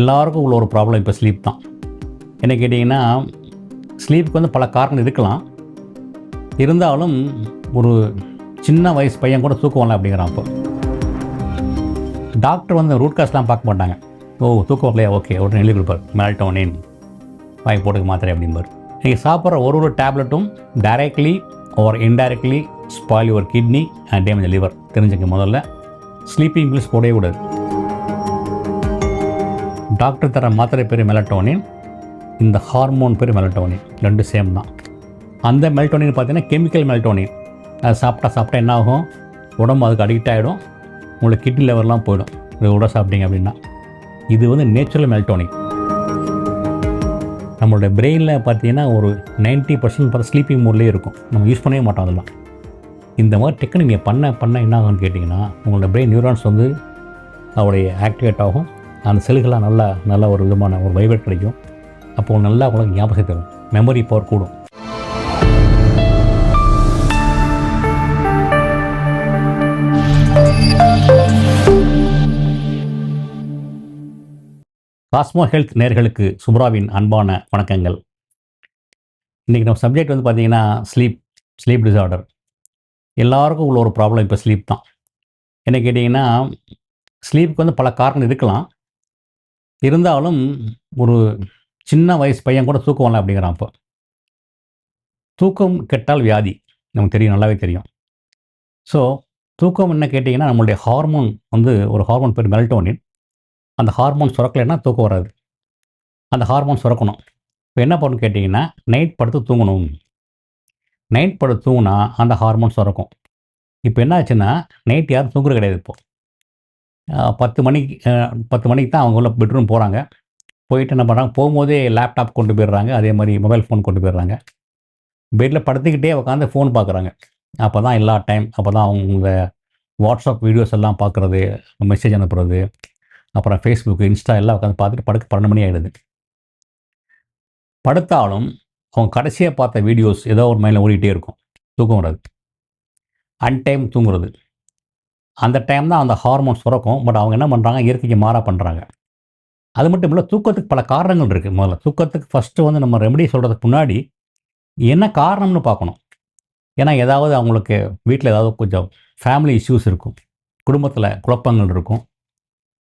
எல்லாருக்கும் உள்ள ஒரு ப்ராப்ளம் இப்போ ஸ்லீப் தான். என்ன கேட்டிங்கன்னா ஸ்லீப்புக்கு வந்து பல காரணம் இருக்கலாம். இருந்தாலும் ஒரு சின்ன வயசு பையன் கூட தூக்கம் வரல அப்படிங்கிறான் அப்போ. டாக்டர் வந்து ரூட் காஸ்ட்லாம் பார்க்க மாட்டாங்க. ஓ தூக்கம் வரலையா? ஓகே உடனே எழுதி கொடுப்பார். மெல்டோனின் வாங்கி போட்டுக்க மாத்திரை அப்படிம்பார். நீங்கள் சாப்பிட்ற ஒரு ஒரு டேப்லெட்டும் directly or indirectly spoil your kidney and damage liver தெரிஞ்சுக்க முதல்ல. ஸ்லீப்பிங் பில்ஸ் போடவே கூடாது. டாக்டர் தர மாத்திரை பேர் மெலட்டோனின் இந்த ஹார்மோன் பேர் மெலட்டோனின் ரெண்டு சேம் தான் அந்த மெல்டோனின் பார்த்தீங்கன்னா கெமிக்கல் மெல்டோனின் அது சாப்பிட்டா சாப்பிட்டா என்ன ஆகும் உடம்பு அதுக்கு அடிக்ட் ஆகிடும் உங்களுக்கு கிட்னி லெவல்லாம் போயிடும். இது உட சாப்பிட்டீங்க அப்படின்னா. இது வந்து நேச்சுரல் மெல்டோனிக் நம்மளோட பிரெயினில் பார்த்தீங்கன்னா ஒரு 90% பர்சன்ட் பார்த்து ஸ்லீப்பிங் மூட்லேயே இருக்கும். நம்ம யூஸ் பண்ணவே மாட்டோம் அதெல்லாம். இந்த மாதிரி டெக்னிக் நீங்கள் பண்ண பண்ண என்ன ஆகும்னு கேட்டிங்கன்னா உங்களோட பிரெயின் நியூரான்ஸ் வந்து அவருடைய ஆக்டிவேட் ஆகும். அந்த செல்களாக நல்லா நல்ல ஒரு விதமான ஒரு வைப்ரேட் கிடைக்கும். அப்போ நல்லா உங்களுக்கு ஞாபகம் தரும். மெமரி பவர் கூடும். காஸ்மோ ஹெல்த் நேர்களுக்கு சுப்ராவின் அன்பான வணக்கங்கள். இன்றைக்கி நம்ம சப்ஜெக்ட் வந்து பார்த்தீங்கன்னா ஸ்லீப் ஸ்லீப் டிசார்டர் எல்லாருக்கும் உள்ள ஒரு ப்ராப்ளம் இப்போ ஸ்லீப் தான். என்ன கேட்டிங்கன்னா ஸ்லீப்புக்கு வந்து பல காரணம் இருக்கலாம். இருந்தாலும் ஒரு சின்ன வயசு பையன் கூட தூக்கம் வரல அப்படிங்கிறான் அப்போ. தூக்கம் கெட்டால் வியாதி. நமக்கு தெரியும் நல்லாவே தெரியும். ஸோ தூக்கம் என்ன கேட்டிங்கன்னா நம்மளுடைய ஹார்மோன் வந்து ஒரு ஹார்மோன் பேர் மெல்டோனின் அந்த ஹார்மோன் சுரக்கலைன்னா தூக்கம் வராது. அந்த ஹார்மோன் சுரக்கணும். இப்போ என்ன பண்ணணும் கேட்டிங்கன்னா நைட் படுத்து தூங்கணும். நைட் படுத்து தூங்கினா அந்த ஹார்மோன் சுரக்கும். இப்போ என்ன ஆச்சுன்னா நைட் யாரும் தூங்குறது கிடையாது இப்போ. பத்து மணிக்கு பத்து மணிக்கு தான் அவங்க உள்ள பெட்ரூம் போகிறாங்க போயிட்டு என்ன பண்ணுறாங்க போகும்போதே லேப்டாப் கொண்டு போயிடுறாங்க. அதே மாதிரி மொபைல் ஃபோன் கொண்டு போயிடுறாங்க. பெட்டில் படுத்துக்கிட்டே உட்காந்து ஃபோன் பார்க்குறாங்க அப்போ தான் எல்லா டைம் அப்போ தான் அவங்க வாட்ஸ்அப் வீடியோஸ் எல்லாம் பார்க்குறது மெசேஜ் அனுப்புறது அப்புறம் ஃபேஸ்புக் இன்ஸ்டா எல்லாம் உட்காந்து பார்த்துட்டு படுக்க பன்னெண்டு மணி ஆகிடுது படுத்தாலும் அவங்க கடைசியாக பார்த்த வீடியோஸ் ஏதோ ஒரு மைண்டில் ஓடிக்கிட்டே இருக்கும். தூக்கம் வராது. அன்டைம் தூங்குறது. அந்த டைம் தான் அந்த ஹார்மோன் சுரக்கும். பட் அவங்க என்ன பண்ணுறாங்க இயற்கைக்கு மாறாக பண்ணுறாங்க அது மட்டும் இல்லை தூக்கத்துக்கு பல காரணங்கள் இருக்குது முதல்ல தூக்கத்துக்கு ஃபஸ்ட்டு வந்து நம்ம ரெமெடி சொல்கிறதுக்கு முன்னாடி என்ன காரணம்னு பார்க்கணும். ஏன்னா ஏதாவது அவங்களுக்கு வீட்டில் ஏதாவது கொஞ்சம் ஃபேமிலி இஷ்யூஸ் இருக்கும். குடும்பத்தில் குழப்பங்கள் இருக்கும்.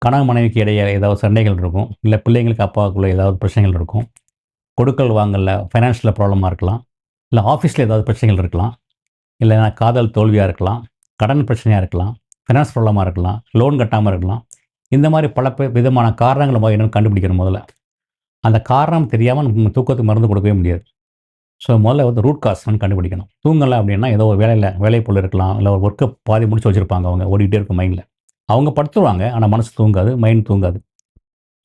கணவன் மனைவிக்கு இடையே ஏதாவது சண்டைகள் இருக்கும். இல்லை பிள்ளைங்களுக்கு அப்பாவுக்குள்ளே ஏதாவது பிரச்சனைகள் இருக்கும். கொடுக்கல் வாங்கல ஃபைனான்ஷியல் ப்ராப்ளமாக இருக்கலாம். இல்லை ஆஃபீஸில் ஏதாவது பிரச்சனைகள் இருக்கலாம். இல்லைனா காதல் தோல்வியாக இருக்கலாம். கடன் பிரச்சனையாக இருக்கலாம். ஃபினான்ஸ் ப்ராப்ளமாக இருக்கலாம் லோன் கட்டாமல் இருக்கலாம். இந்த மாதிரி பல பே- விதமான காரணங்களை நம்ம என்னென்னு கண்டுபிடிக்கணும் முதல்ல. அந்த காரணம் தெரியாமல் நம்ம தூக்கத்துக்கு மருந்து கொடுக்கவே முடியாது. ஸோ முதல்ல வந்து ரூட் காஸ்ன்னு கண்டுபிடிக்கணும். தூங்கலை அப்படின்னா ஏதோ ஒரு வேலையில் வேலை போல் இருக்கலாம் இல்லை ஒரு ஒர்க்கை பாதி முடிச்சு வச்சுருப்பாங்க அவங்க ஓடிக்கிட்டே இருக்கும் மைண்டில் அவங்க படுத்துருவாங்க ஆனால் மனசு தூங்காது மைண்ட் தூங்காது.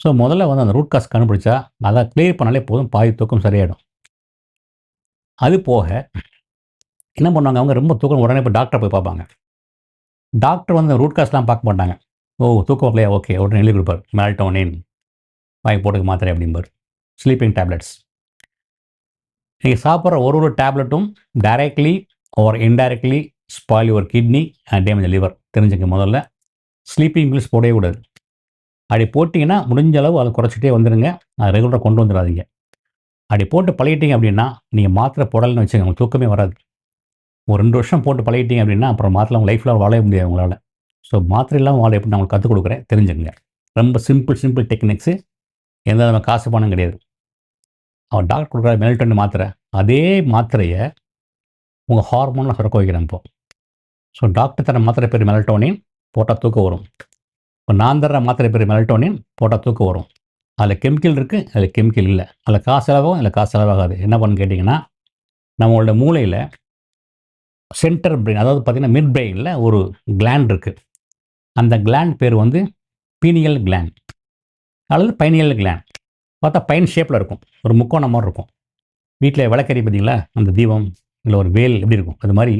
ஸோ முதல்ல வந்து அந்த ரூட் காஸ் கண்டுபிடிச்சா அதை கிளியர் பண்ணாலே போதும் பாதி தூக்கம் சரியாயிடும். அது போக என்ன பண்ணுவாங்க அவங்க ரொம்ப தூக்கம் உடனே போய் டாக்டரை போய் பார்ப்பாங்க. டாக்டர் வந்து ரூட் காஸ்லாம் பார்க்க மாட்டாங்க. ஓ தூக்கம் வரலையா? ஓகே உடனே எழுதி கொடுப்பார். மேல்டோனின் வாங்கி போட்டுக்க மாத்திரை அப்படிம்பார். ஸ்லீப்பிங் டேப்லெட்ஸ் நீங்கள் சாப்பிட்ற ஒரு ஒரு டேப்லெட்டும் directly or indirectly spoil your kidney and damage liver தெரிஞ்சுக்க முதல்ல. ஸ்லீப்பிங் பில்ஸ் போடவே கூடாது. அப்படி போட்டிங்கன்னா முடிஞ்ச அளவு அதை குறைச்சிட்டே வந்துடுங்க அதை ரெகுலராக கொண்டு வந்துடாதீங்க. அப்படி போட்டு பழகிட்டீங்க அப்படின்னா நீங்கள் மாத்திரை போடலைன்னு வச்சுக்கோங்க. உங்களுக்கு தூக்கமே வராது. ஒரு ரெண்டு வருஷம் போட்டு பழகிட்டீங்க அப்படின்னா அப்புறம் மாத்திரை அவங்க லைஃப்பில் வாழவே முடியாது உங்களால். ஸோ மாத்திரை இல்லாமல் வாழ எப்படி நான் உங்களுக்கு கற்றுக் கொடுக்குறேன்? தெரிஞ்சுங்க ரொம்ப சிம்பிள் சிம்பிள் டெக்னிக்ஸு எந்த விதமான காசு பணம் கிடையாது. அவன் டாக்டர் கொடுக்குற மெல்டன் மாத்திரை அதே மாத்திரையை உங்கள் ஹார்மோனில் சுரக்க வைக்கிறேன் இப்போது ஸோ டாக்டர் தர மாத்திரை பேர் மெலட்டோனின் போட்டால் தூக்கம் வரும். இப்போ நான் தர மாத்திரை பேர் மெலட்டோனின் போட்டால் தூக்கம் வரும். அதில் கெமிக்கல் இருக்குது அதில் கெமிக்கல் இல்லை. அதில் காசு செலவாகும் இல்லை காசு செலவாகாது. என்ன பண்ணு கேட்டிங்கன்னா நம்மளோட மூளையில் சென்டர் பிரெயின் அதாவது பார்த்திங்கன்னா மிட் பிரெயினில் ஒரு கிளாண்ட் இருக்குது அந்த கிளாண்ட் பேர் வந்து பீனியல் கிளாண்ட் அல்லது பைனியல் கிளாண்ட் பார்த்தா பைன் ஷேப்பில் இருக்கும். ஒரு முக்கோணம் மாதிரி இருக்கும். வீட்டில் விளக்கறி பார்த்தீங்களா? அந்த தீபம் இல்லை ஒரு வேல் எப்படி இருக்கும்? அது மாதிரி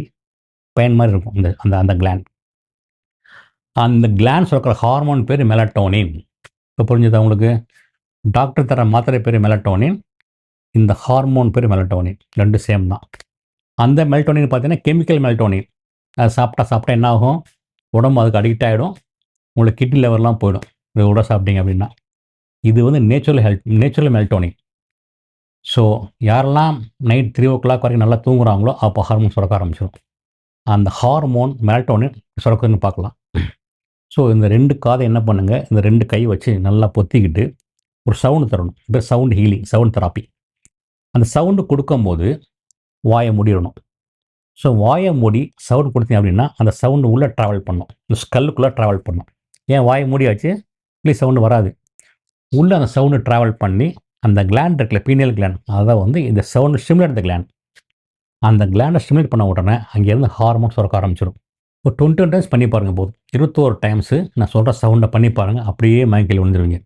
பயன் மாதிரி இருக்கும். அந்த அந்த அந்த கிளாண்ட் அந்த கிளாண்ட் சுரக்கிற ஹார்மோன் பேர் மெலட்டோனின் இப்போ புரிஞ்சது அவங்களுக்கு டாக்டர் தர மாத்திரை பேர் மெலட்டோனின் இந்த ஹார்மோன் பேர் மெலட்டோனின் ரெண்டு சேம் தான். அந்த மெல்டோனின் பார்த்தீங்கன்னா கெமிக்கல் மெல்டோனின் அது சாப்பிட்டா சாப்பிட்டா என்ன ஆகும் உடம்பு அதுக்கு அடிக்ட் ஆகிடும் உங்களுக்கு கிட்னி லெவல்லாம் போயிடும். இது உட சாப்பிட்டீங்க அப்படின்னா. இது வந்து natural health natural melatonin so யாரெல்லாம் நைட் த்ரீ ஓ கிளாக் வரைக்கும் நல்லா தூங்குறாங்களோ அப்போ ஹார்மோன் சுரக்க ஆரம்பிச்சிடும் அந்த ஹார்மோன் மெல்டோனின் சுரக்குதுன்னு பார்க்கலாம். ஸோ இந்த ரெண்டு காதை என்ன பண்ணுங்கள் இந்த ரெண்டு கை வச்சு நல்லா பொத்திக்கிட்டு ஒரு சவுண்டு தரணும். இப்போ சவுண்ட் ஹீலிங் சவுண்ட் தெராப்பி அந்த சவுண்டு கொடுக்கும்போது வாயை மூடிடணும். ஸோ வாயை மூடி சவுண்ட் கொடுத்தீங்க அப்படின்னா அந்த சவுண்டு உள்ளே ட்ராவல் பண்ணும். இந்த ஸ்கல்லுக்குள்ளே ட்ராவல் பண்ணும். ஏன் வாயை மூடியாச்சு? ப்ளீஸ் சவுண்டு வராது. உள்ளே அந்த சவுண்டு ட்ராவல் பண்ணி அந்த கிளாண்ட் இருக்குல்ல பீனியல் கிளாண்ட் அதான் வந்து இந்த சவுண்டு ஸ்டிமுலேட் த கிளாண்ட் அந்த கிளாண்டை ஸ்டிமுலேட் பண்ண உடனே அங்கேருந்து ஹார்மோன் சுரக்க ஆரம்பிச்சிடும் ஒரு டுவெண்ட்டி ஒன் டைம்ஸ் பண்ணி பாருங்கள் போதும். இருபத்தோரு டைம்ஸு நான் சொல்கிற சவுண்டை பண்ணி பாருங்கள் அப்படியே மயக்கையில் விழுந்துருவீங்க.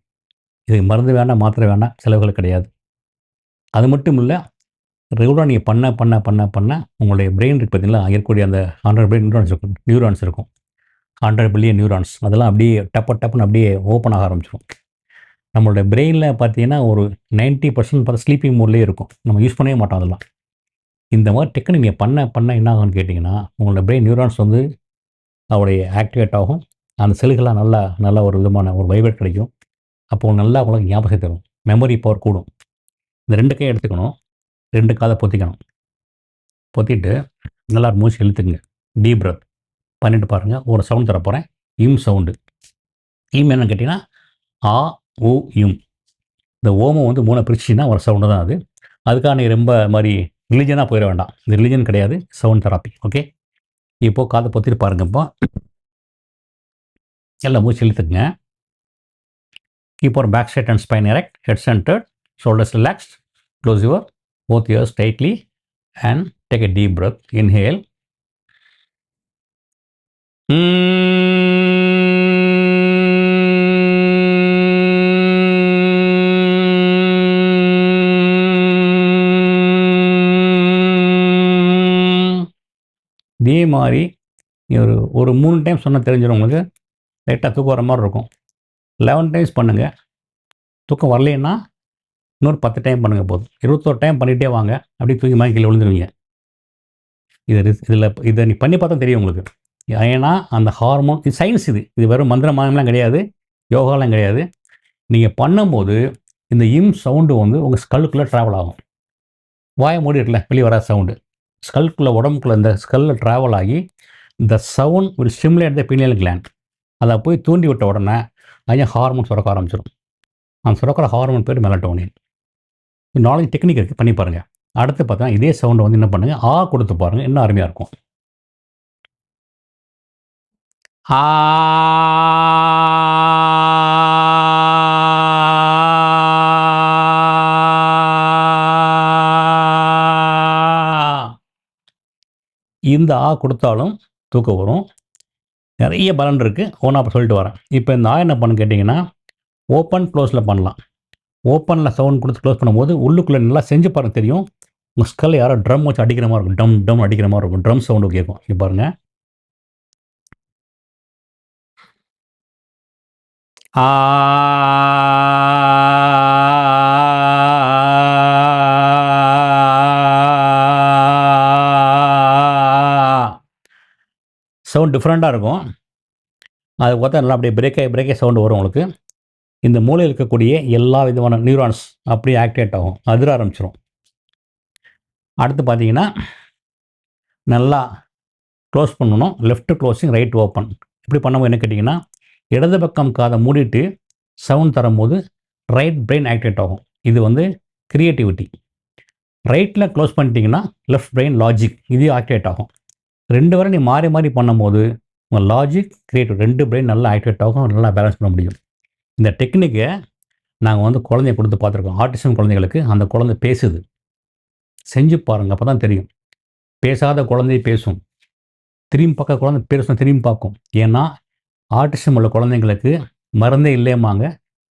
இதுக்கு மருந்து வேண்டாம் மாத்திரை வேண்டாம் செலவுகள் கிடையாது. அது மட்டும் இல்லை ரெகுலராக நீங்கள் பண்ண பண்ண பண்ண பண்ண உங்களுடைய பிரெயின் இருக்குது பார்த்தீங்களா இருக்கக்கூடிய அந்த ஹண்ட்ரட் பில்லியன் நியூரான்ஸ் இருக்கும். நியூரான்ஸ் இருக்கும். ஹண்ட்ரட் பில்லியன் நியூரான்ஸ் அதெல்லாம் அப்படியே டப்ப டப்புன்னு அப்படியே ஓப்பன் ஆக ஆரம்பிச்சிடும் நம்மளுடைய பிரெயினில் பார்த்தீங்கன்னா ஒரு நைன்ட்டி பர்சன்ட் பார்த்து ஸ்லீப்பிங் மோட்லேயே இருக்கும். நம்ம யூஸ் பண்ணவே மாட்டோம் அதெல்லாம். இந்த மாதிரி டெக்னிக் நீங்கள் பண்ண பண்ண என்ன ஆகும்னு கேட்டிங்கன்னா உங்களோட பிரெயின் நியூரான்ஸ் வந்து அவருடைய ஆக்டிவேட் ஆகும். அந்த செல்கள்லாம் நல்லா நல்ல ஒரு விதமான ஒரு வைப்ரேட் கிடைக்கும். அப்போ நல்லா உங்களுக்கு ஞாபகம் தரும். மெமரி பவர் கூடும். இந்த ரெண்டு கை எடுத்துக்கணும். ரெண்டு காதை பொத்திக்கணும். பொத்திட்டு நல்லா மூச்சு இழுத்துக்குங்க. டீப் பிரத் பண்ணிட்டு பாருங்கள் ஒரு சவுண்ட் தர போகிறேன் இம் சவுண்டு இம் என்னன்னு கேட்டிங்கன்னா ஆ ஊ இம். இந்த ஓமம் வந்து மூணை பிரிச்சுன்னா ஒரு சவுண்டு தான் அது. அதுக்காக நீ ரொம்ப மாதிரி ரிலிஜனாக போயிட வேண்டாம். இது ரிலிஜன் கிடையாது. சவுண்ட் தெராப்பி ஓகே இப்போது காதை பொத்திட்டு பாருங்க இப்போ. எல்லாம் மூச்சு இழுத்துக்குங்க. Keep back side and spine erect head centred shoulders relaxed close your both ears tightly and take a deep breath. Inhale. இதே மாதிரி நீ ஒரு ஒரு மூணு டைம் சொன்ன தெரிஞ்சிடும் உங்களுக்கு லைட்டாக தூக்கம் வர மாதிரி இருக்கும் லெவன் டைம்ஸ் பண்ணுங்கள் தூக்கம் வரலைன்னா இன்னொரு பத்து டைம் பண்ணுங்கள் போதும். இருபத்தோரு டைம் பண்ணிகிட்டே வாங்க. அப்படியே தூக்கி மாதிரி கீழே விழுந்துருவீங்க. இது இதில் இதை நீ பண்ணி பார்த்தா தெரியும் உங்களுக்கு. ஏன்னா அந்த ஹார்மோன் இது சயின்ஸ் இது. இது வெறும் மந்திர மாதம்லாம் கிடையாது. யோகாலாம் கிடையாது. நீங்கள் பண்ணும்போது இந்த இம் சவுண்டு வந்து உங்கள் ஸ்கல்லுக்குள்ளே ட்ராவல் ஆகும். வாய மூடி இருக்கல வெளியே வராத சவுண்டு ஸ்கல்குள்ளே உடம்புக்குள்ளே இந்த ஸ்கல்லில் ட்ராவல் ஆகி இந்த சவுண்ட் ஒரு ஸ்டிமுலேட் த பீனியல் கிளாண்ட் அதை போய் தூண்டி விட்ட உடனே அதில் ஹார்மோன் சுரக்க ஆரம்பிச்சிடும் அந்த சுரக்கிற ஹார்மோன் பேர் மெலட்டோனின் நாலேஜ் டெக்னிக் இருக்குது பண்ணி பாருங்கள் அடுத்து பார்த்தா இதே சவுண்டை வந்து என்ன பண்ணுங்கள் ஆ கொடுத்து பாருங்கள் இன்னும் அருமையாக இருக்கும். ஆ இந்த ஆ கொடுத்தாலும் தூக்கம் வரும். நிறைய பலன் இருக்குது ஒன்றா அப்போ சொல்லிட்டு வரேன். இப்போ இந்த ஆ என்ன பண்ணு கேட்டிங்கன்னா ஓப்பன் க்ளோஸில் பண்ணலாம். ஓப்பனில் சவுண்ட் கொடுத்து க்ளோஸ் பண்ணும்போது உள்ளுக்குள்ளே நல்லா செஞ்சு பாருங்க தெரியும் உங்கள் ஸ்கல் யாரோ ட்ரம் வச்சு அடிக்கிற மாதிரி இருக்கும் டம் டம் அடிக்கிற மாதிரி இருக்கும் ட்ரம் சவுண்டு கேட்கும் இப்போ பாருங்க ஆ சவுண்ட் டிஃப்ரெண்ட்டாக இருக்கும் அது பார்த்தா நல்லா அப்படியே பிரேக்கே பிரேக்கே சவுண்டு வரும் உங்களுக்கு இந்த மூளையில் இருக்கக்கூடிய எல்லா விதமான நியூரான்ஸ் அப்படியே ஆக்டிவேட் ஆகும் அதிர ஆரம்பிச்சிடும் அடுத்து பார்த்தீங்கன்னா நல்லா க்ளோஸ் பண்ணணும் லெஃப்ட் க்ளோஸிங் ரைட் ஓப்பன் இப்படி பண்ணும்போது என்ன கேட்டிங்கன்னா இடது பக்கம் காதை மூடிட்டு சவுண்ட் தரும்போது ரைட் பிரெயின் ஆக்டிவேட் ஆகும். இது வந்து கிரியேட்டிவிட்டி ரைட்டில் க்ளோஸ் பண்ணிட்டீங்கன்னா லெஃப்ட் பிரெயின் லாஜிக் இது ஆக்டிவேட் ஆகும். ரெண்டு வரை நீ மாறி மாறி பண்ணும்போது உங்கள் லாஜிக் கிரியேட்டிவ் ரெண்டு பிரெயின் நல்லா ஆக்டிவேட் ஆகும் நல்லா பேலன்ஸ் பண்ண முடியும். இந்த டெக்னிக்கை நாங்கள் வந்து குழந்தைய கொடுத்து பார்த்துருக்கோம். ஆர்டிசம் குழந்தைகளுக்கு அந்த குழந்தை பேசுது. செஞ்சு பாருங்கள் அப்போ தான் தெரியும். பேசாத குழந்தை பேசும். திரும்பி பார்க்க குழந்தை பேசும் திரும்பி பார்க்கும். ஏன்னா ஆர்டிசம் உள்ள குழந்தைங்களுக்கு மருந்தே இல்லையமாங்க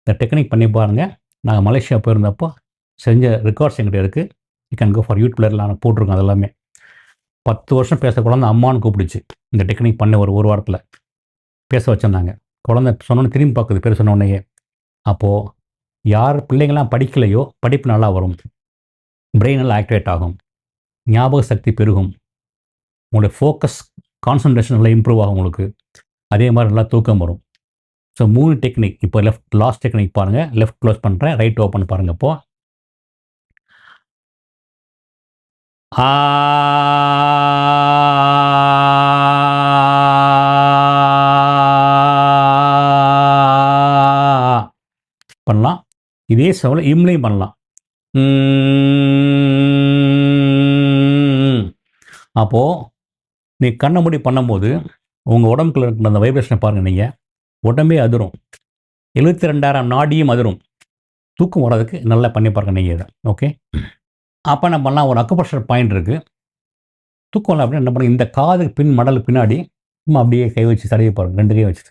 இந்த டெக்னிக் பண்ணி பாருங்கள் நாங்கள் மலேசியா போயிருந்தப்போ செஞ்ச ரெக்கார்ட்ஸ் எங்கிட்ட இருக்குது யூ கேன் கோ ஃபார் யூட் யூடியூப்ல நான் போட்டிருக்கோம் அது எல்லாமே பத்து வருஷம் பேச குழந்தை அம்மான்னு கூப்பிடுச்சு. இந்த டெக்னிக் பண்ண ஒரு ஒரு வாரத்தில். பேச வச்சிருந்தாங்க. குழந்தை சொன்னோன்னு திரும்பி பார்க்குது பேர் சொன்ன அப்போது யார் பிள்ளைங்கள்லாம் படிக்கலையோ படிப்பு நல்லா வரும். பிரெயின் நல்லா ஆக்டிவேட் ஆகும். ஞாபக சக்தி பெருகும். உங்களுடைய ஃபோக்கஸ் கான்சன்ட்ரேஷன் நல்லா இம்ப்ரூவ் ஆகும் உங்களுக்கு. அதே மாதிரி நல்லா தூக்கம் வரும். ஸோ மூணு டெக்னிக் இப்போ லெஃப்ட் லாஸ்ட் டெக்னிக் பாருங்கள் லெஃப்ட் க்ளோஸ் பண்ணுறேன் ரைட் ஓப்பன் பாருங்கள் இப்போது ஆ இதே சவுல இம்லையும் பண்ணலாம். அப்போது நீ கண்ணை மூடி பண்ணும்போது உங்கள் உடம்புக்குள்ள இருக்கிற அந்த வைப்ரேஷனை பாருங்கள் நீங்கள் உடம்பே அதிரும். எழுபத்தி ரெண்டாயிரம் நாடியும் அதிரும். தூக்கம் வர்றதுக்கு நல்லா பண்ணி பாருங்க நீங்கள் இதை. ஓகே? அப்போ என்ன பண்ணலாம்? ஒரு அக்குபர்ஷர் பாயிண்ட் இருக்குது தூக்கம் வரல அப்படின்னு என்ன பண்ணுங்க இந்த காது பின் மடலுக்கு பின்னாடி நம்ம அப்படியே கை வச்சு தடவி பாருங்கள் ரெண்டு கை வச்சு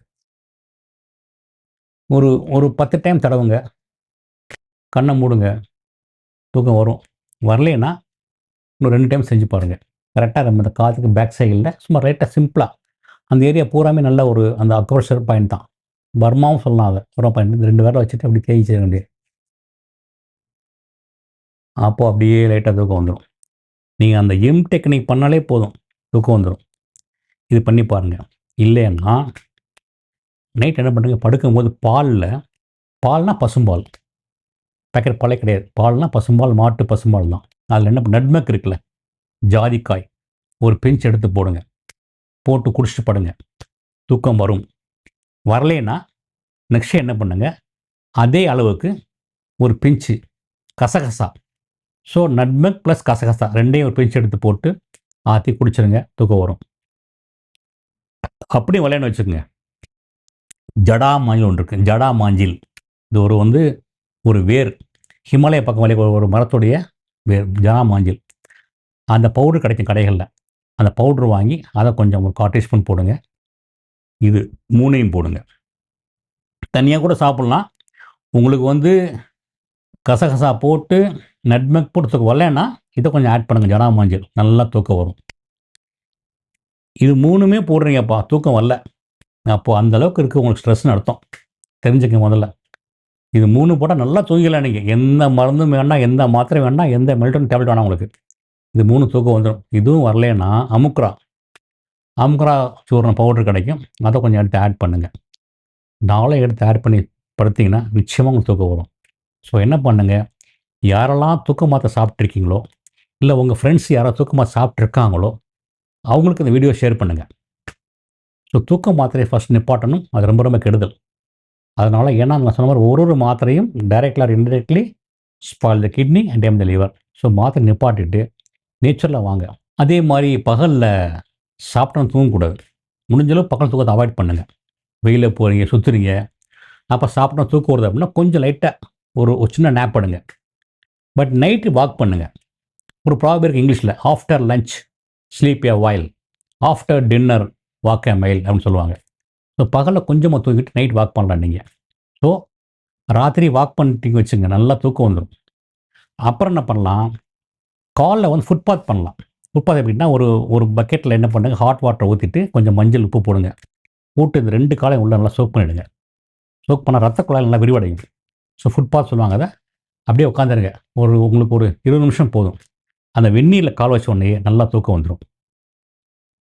ஒரு ஒரு பத்து டைம் தடவுங்க. கண்ணை மூடுங்க. தூக்கம் வரும். வரலைன்னா இன்னும் ரெண்டு டைம் செஞ்சு பாருங்கள் கரெக்டாக நம்ம இந்த காதுக்கு பேக் சைடில் சும்மா ரைட்டாக சிம்பிளாக அந்த ஏரியா பூராமே நல்ல ஒரு அந்த அக்ரோஷர் பாயிண்ட் தான். பர்மாவும் சொல்லலாம் அதை. பர்மா பாயிண்ட் ரெண்டு பேரை வச்சுட்டு அப்படி கை செய்ய வேண்டியது. அப்போது அப்படியே லைட்டாக தூக்கம் வந்துடும் நீங்கள் அந்த எம் டெக்னிக் பண்ணாலே போதும். தூக்கம் வந்துடும் இது பண்ணி பாருங்கள் இல்லைன்னா நைட் என்ன பண்ணுறீங்க படுக்கும்போது பாலில் பால்னால் பசும்பால். பேக்கெட் பாலே கிடையாது. பால்னால் பசும்பால் மாட்டு பசும்பால் தான். அதில் என்ன நட்மக் இருக்குல்ல ஜாதிக்காய் ஒரு பிஞ்ச் எடுத்து போடுங்க. போட்டு குடிச்சிட்டு படுங்க. தூக்கம் வரும். வரலேன்னா நெக்ஸ்ட் என்ன பண்ணுங்க அதே அளவுக்கு ஒரு பிஞ்சு கசகசா. ஸோ நட்மக் ப்ளஸ் கசகசா ரெண்டையும் ஒரு பிஞ்சு எடுத்து போட்டு ஆற்றி குடிச்சிருங்க தூக்கம் வரும். அப்படியே விளையாண்டு வச்சுக்கோங்க. ஜடா மாஞ்சில் ஒன்று இருக்குது ஜடா மாஞ்சில். இது ஒரு வந்து ஒரு வேர் ஹிமாலய பக்கம் வழி ஒரு மரத்துடைய வேர் ஜனா மாஞ்சில் அந்த பவுடர் கிடைக்கும் கடைகளில். அந்த பவுட்ரு வாங்கி அதை கொஞ்சம் ஒரு கால் டீஸ்பூன் போடுங்க. இது மூணையும் போடுங்க. தனியாக கூட சாப்பிட்லாம். உங்களுக்கு வந்து கசகசா போட்டு நட்மெக் போட்டு தூக்க வரலன்னா இதை கொஞ்சம் ஆட் பண்ணுங்கள் ஜனா மாஞ்சல் நல்லா தூக்கம் வரும். இது மூணுமே போடுறீங்கப்பா. தூக்கம் வரல. அப்போது அந்த அளவுக்கு இருக்குது உங்களுக்கு ஸ்ட்ரெஸ்னு அர்த்தம். தெரிஞ்சுக்க முதல்ல. இது மூணு போட்டால் நல்லா தூங்கிடலாம் நீங்கள் எந்த மருந்தும் வேண்டாம் எந்த மாத்திரை வேண்டாம் எந்த மெல்டன் டேப்லெட் வேணாம் உங்களுக்கு. இது மூணு தூக்கம் வந்துடும் இதுவும் வரலன்னா அமுக்ரா. அமுக்ரா சூர்ணம் பவுடர் கிடைக்கும். அதை கொஞ்சம் எடுத்து ஆட் பண்ணுங்கள் நாளை எடுத்து ஆட் பண்ணி படுத்திங்கன்னா நிச்சயமாக உங்களுக்கு தூக்கம் வரும். ஸோ என்ன பண்ணுங்கள் யாரெல்லாம் தூக்க மாத்திரை சாப்பிட்ருக்கீங்களோ இல்லை உங்கள் ஃப்ரெண்ட்ஸ் யாரோ தூக்க மாத்திரை சாப்பிட்ருக்காங்களோ அவங்களுக்கு இந்த வீடியோ ஷேர் பண்ணுங்கள் ஸோ தூக்க மாத்திரையை ஃபஸ்ட் நிப்பாட்டணும். அது ரொம்ப ரொம்ப கெடுதல். அதனால் ஏன்னா நான் சொன்ன மாதிரி ஒரு ஒரு மாத்திரையும் directly or indirectly spoil the kidney and damage the liver so மாத்திரை நிப்பாட்டிட்டு நேச்சரில் வாங்க. அதே மாதிரி பகலில் சாப்பிட்டோம் தூங்கக்கூடாது. முடிஞ்சளவு பகல் தூக்கத்தை அவாய்ட் பண்ணுங்கள் வெயிலில் போகிறீங்க சுற்றுறீங்க அப்போ சாப்பிட்டோம் தூக்கம் வருது அப்படின்னா கொஞ்சம் லைட்டாக ஒரு ஒரு சின்ன நேப் பண்ணுங்க பட் நைட்டு வாக் பண்ணுங்கள் ஒரு ப்ராப்ளம் இருக்குது இங்கிலீஷில் after lunch sleep a while after dinner walk a mile அப்படின்னு சொல்லுவாங்க. ஸோ பகலில் கொஞ்சமாக தூங்கிட்டு நைட் வாக் பண்ணலாம் நீங்கள் ஸோ ராத்திரி வாக் பண்ணிட்டீங்க வச்சுங்க நல்லா தூக்கம் வந்துடும் அப்புறம் என்ன பண்ணலாம்? காலில் வந்து ஃபுட்பாத் பண்ணலாம். ஃபுட்பாத் எப்படின்னா ஒரு ஒரு பக்கெட்டில் என்ன பண்ணுங்க ஹாட் வாட்டர் ஊற்றிட்டு கொஞ்சம் மஞ்சள் உப்பு போடுங்க. போட்டு இந்த ரெண்டு காலையும் உள்ள நல்லா சோக் பண்ணிவிடுங்க சோக் பண்ணால் ரத்த குழாய் நல்லா விரிவடையும். ஸோ ஃபுட்பாத் சொல்லுவாங்க அதை. அப்படியே உட்காந்துருங்க. ஒரு உங்களுக்கு ஒரு இருபது நிமிஷம் போதும். அந்த வெந்நீரில் கால் வச்ச உடனே நல்லா தூக்கம் வந்துடும்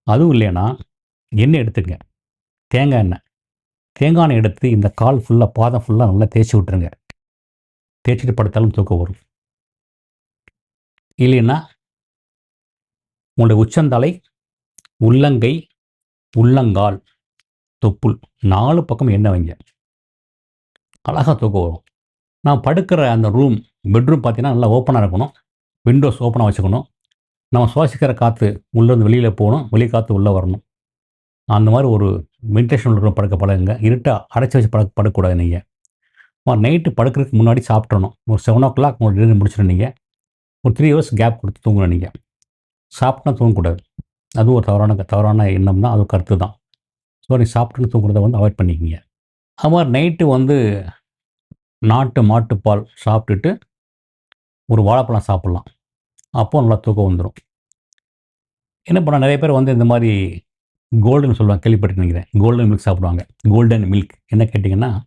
அதுவும் இல்லைன்னா எண்ணெய் எடுத்துக்கங்க. தேங்காய் எண்ணெய். தேங்காய் எண்ணெய் எடுத்து இந்த கால் ஃபுல்லாக பாதம் ஃபுல்லாக நல்லா தேய்ச்சி விட்டுருங்க. தேய்ச்சிட்டு படுத்தாலும் தூக்கம் வரும். இல்லைன்னா உங்களுடைய உச்சந்தலை உள்ளங்கை உள்ளங்கால் தொப்புள் நாலு பக்கம் எண்ணெய் வைங்க. அழகாக தூக்கம் வரும். நான் படுக்கிற அந்த ரூம் பெட்ரூம் பார்த்தீங்கன்னா நல்லா ஓப்பனாக இருக்கணும். விண்டோஸ் ஓப்பனாக வச்சுக்கணும். நம்ம சுவாசிக்கிற காற்று உள்ளேருந்து வெளியில் போகணும். வெளி காற்று உள்ளே வரணும். அந்த மாதிரி ஒரு மெடிடேஷன் இருக்கிற படுக்க பழகுங்க இருட்டாக அடைச்சி வச்சு படுக்க படக்கூடாது நீங்கள் நைட்டு படுக்கிறதுக்கு முன்னாடி சாப்பிட்றணும் ஒரு செவன் ஓ கிளாக் உங்களுக்கு டெலிவரி முடிச்சிடும் நீங்கள் ஒரு த்ரீ ஹவர்ஸ் கேப் கொடுத்து தூங்கணும் நீங்கள் சாப்பிட்டா தூங்கக்கூடாது. அதுவும் ஒரு தவறான தவறான எண்ணம் தான் அது கருத்து தான். ஸோ நீங்கள் சாப்பிட்டுன்னு தூங்குறத வந்து அவாய்ட் பண்ணிக்கிங்க. அது மாதிரி நைட்டு வந்து நாட்டு மாட்டுப்பால் சாப்பிட்டுட்டு ஒரு வாழைப்பழம் சாப்பிட்லாம். அப்போ நல்லா தூக்கம் வந்துடும் என்ன பண்ண நிறைய பேர் வந்து இந்த மாதிரி கோல்டன் சொல்லுவாங்க கேள்விப்பட்டு நினைக்கிறேன். கோல்டன் மில்க் சாப்பிடுவாங்க. கோல்டன் மில்க் என்ன கேட்டிங்கன்னா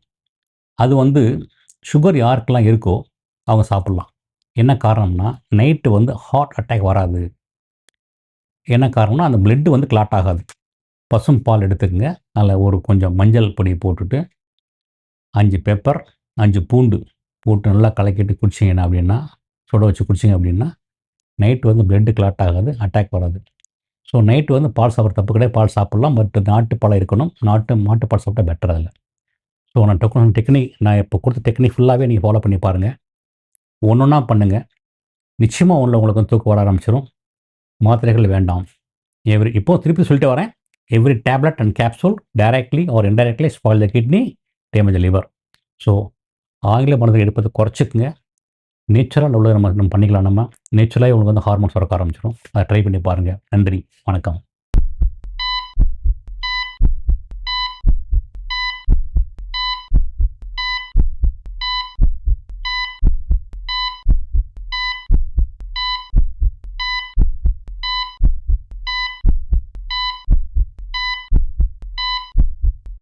அது வந்து சுகர் யாருக்கெல்லாம் இருக்கோ அவங்க சாப்பிட்லாம். என்ன காரணம்னா நைட்டு வந்து ஹார்ட் அட்டாக் வராது. என்ன காரணம்னா அந்த பிளட்டு வந்து கிளாட் ஆகாது. பசும் பால் எடுத்துக்கங்க. அதில் ஒரு கொஞ்சம் மஞ்சள் பொடி போட்டுட்டு அஞ்சு பெப்பர் அஞ்சு பூண்டு போட்டு நல்லா கலக்கிட்டு குடிச்சிங்கன்னா அப்படின்னா சுட வச்சு குடிச்சிங்க அப்படின்னா நைட்டு வந்து பிளட்டு கிளாட் ஆகாது அட்டாக் வராது. ஸோ நைட்டு வந்து பால் சாப்பிட்ற தப்பு கிடையாது பால் சாப்பிட்லாம் பட் நாட்டு பால் இருக்கணும். நாட்டு மாட்டு பால் சாப்பிட்டா பெட்டர் அதில் ஸோ நான் டெக்னோ டெக்னிக் நான் இப்போ கொடுத்த டெக்னிக் ஃபுல்லாகவே நீங்கள் ஃபாலோ பண்ணி பாருங்கள் ஒன்று ஒன்றா பண்ணுங்கள் நிச்சயமாக ஒன்றில் உங்களுக்கு வந்து தூக்கம் வர ஆரம்பிச்சிடும் மாத்திரைகள் வேண்டாம். எவ்ரி இப்போது திருப்பி சொல்லிட்டு வரேன். Every tablet and capsule directly or indirectly spoil the kidney damage liver so ஆங்கில மருந்துகள் எடுப்பது குறைச்சிக்குங்க. நேச்சுரல் உள்ள நம்ம நம்ம பண்ணிக்கலாம். நம்ம நேச்சுரலாக உங்களுக்கு வந்து ஹார்மோன்ஸ் வரக்க ஆரம்பிச்சிடும் அதை ட்ரை பண்ணி பாருங்கள் நன்றி. வணக்கம்.